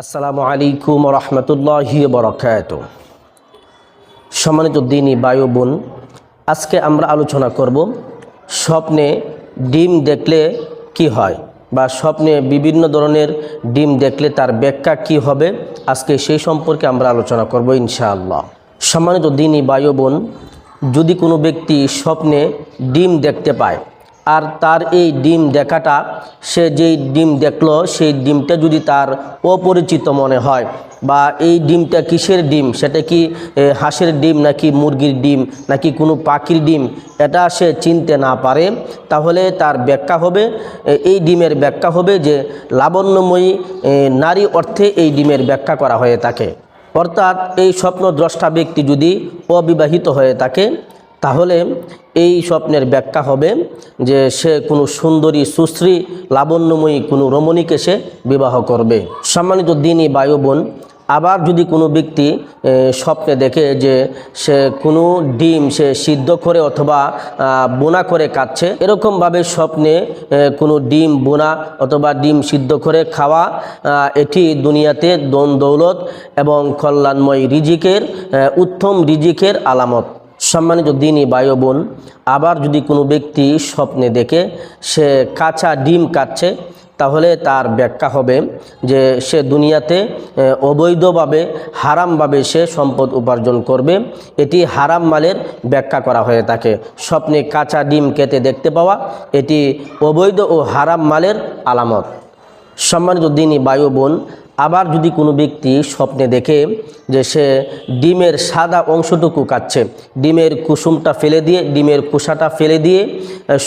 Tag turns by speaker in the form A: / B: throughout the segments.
A: আসসালামু আলাইকুম রহমতুল্লাহি বরকাত সম্মানিত দিনী বায়ু বোন, আজকে আমরা আলোচনা করব স্বপ্নে ডিম দেখলে কি হয় বা স্বপ্নে বিভিন্ন ধরনের ডিম দেখলে তার ব্যাখ্যা কি হবে, আজকে সেই সম্পর্কে আমরা আলোচনা করব ইনশাআল্লাহ। সম্মানিত দিনী বায়ু বোন, যদি কোনো ব্যক্তি স্বপ্নে ডিম দেখতে পায় আর তার এই ডিম দেখাটা, সে যেই ডিম দেখল, সেই ডিমটা যদি তার অপরিচিত মনে হয়, বা এই ডিমটা কিসের ডিম? সেটা কি হাঁসের ডিম নাকি মুরগির ডিম, নাকি কোনো পাখির ডিম? এটা সে চিনতে না পারে। তাহলে তার ব্যাখ্যা হবে এই ডিমের ব্যাখ্যা হবে যে লাবণ্যময়ী নারী অর্থে এই ডিমের ব্যাখ্যা করা হয়ে থাকে। অর্থাৎ এই স্বপ্ন দ্রষ্টা ব্যক্তি যদি অবিবাহিত হয়ে থাকে তাহলে এই স্বপ্নের ব্যাখ্যা হবে যে সে কোনো সুন্দরী, সুশ্রী, লাবণ্যময়ী কোনো রমণীকে সে বিবাহ করবে। সম্মানিত দিনই বায়ু বোন আবার যদি কোনো ব্যক্তি স্বপ্নে দেখে যে সে কোনো ডিম সে সিদ্ধ করে অথবা বোনা করে কাটছে, এরকমভাবে স্বপ্নে কোনো ডিম বোনা অথবা ডিম সিদ্ধ করে খাওয়া এটি দুনিয়াতে দন দৌলত এবং কল্যাণময় রিজিকের উত্তম রিজিকের আলামত। সম্মানিত দিনই বায়ু বোন, আবার যদি কোনো ব্যক্তি স্বপ্নে দেখে সে কাঁচা ডিম কাটছে, তাহলে তার ব্যাখ্যা হবে যে সে দুনিয়াতে অবৈধভাবে, হারামভাবে সে সম্পদ উপার্জন করবে। এটি হারাম মালের ব্যাখ্যা করা হয়ে থাকে। স্বপ্নে কাঁচা ডিম কেটে দেখতে পাওয়া, এটি অবৈধ ও হারাম মালের আলামত। সম্মানিত দিনই বায়ু বোন আবার যদি কোনো ব্যক্তি স্বপ্নে দেখে যে সে ডিমের সাদা অংশটুকু কাটছে, ডিমের কুসুমটা ফেলে দিয়ে, ডিমের কুসাটা ফেলে দিয়ে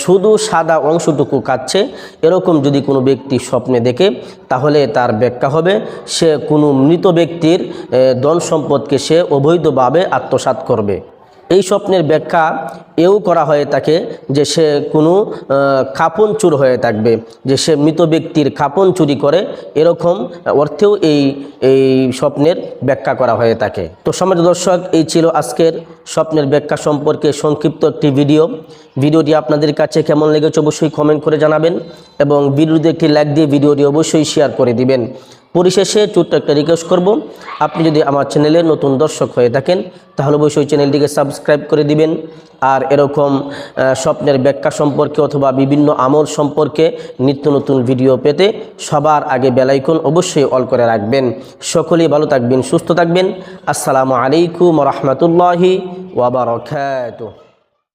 A: শুধু সাদা অংশটুকু কাটছে, এরকম যদি কোনো ব্যক্তি স্বপ্নে দেখে, তাহলে তার ব্যাখ্যা হবে, সে কোনো মৃত ব্যক্তির ধন সম্পদকে সে অবৈধভাবে আত্মসাৎ করবে। এই স্বপ্নের ব্যাখ্যা এও করা হয়ে থাকে যে সে কোনো খাপন চুর হয়ে থাকবে, যে সে মৃত ব্যক্তির খাপন চুরি করে, এরকম অর্থেও এই এই স্বপ্নের ব্যাখ্যা করা হয়ে থাকে। তো সমাজ দর্শক, এই ছিল আজকের স্বপ্নের ব্যাখ্যা সম্পর্কে সংক্ষিপ্ত একটি ভিডিও। ভিডিওটি আপনাদের কাছে কেমন লেগেছে অবশ্যই কমেন্ট করে জানাবেন এবং ভিডিওতে একটি লাইক দিয়ে ভিডিওটি অবশ্যই শেয়ার করে দিবেন। পরিশেষে ছোট্ট একটা রিকোয়েস্ট করব। আপনি যদি আমার চ্যানেলে নতুন দর্শক হয়ে থাকেন, তাহলে অবশ্যই ওই চ্যানেলটিকে সাবস্ক্রাইব করে দিবেন। আর এরকম স্বপ্নের ব্যাখ্যা সম্পর্কে অথবা বিভিন্ন আমল সম্পর্কে নিত্য নতুন ভিডিও পেতে সবার আগে বেলাইকন অবশ্যই অল করে রাখবেন। সকলেই ভালো থাকবেন, সুস্থ থাকবেন। আসসালামু আলাইকুম রহমতুল্লাহি ওয়াবারকাতুহ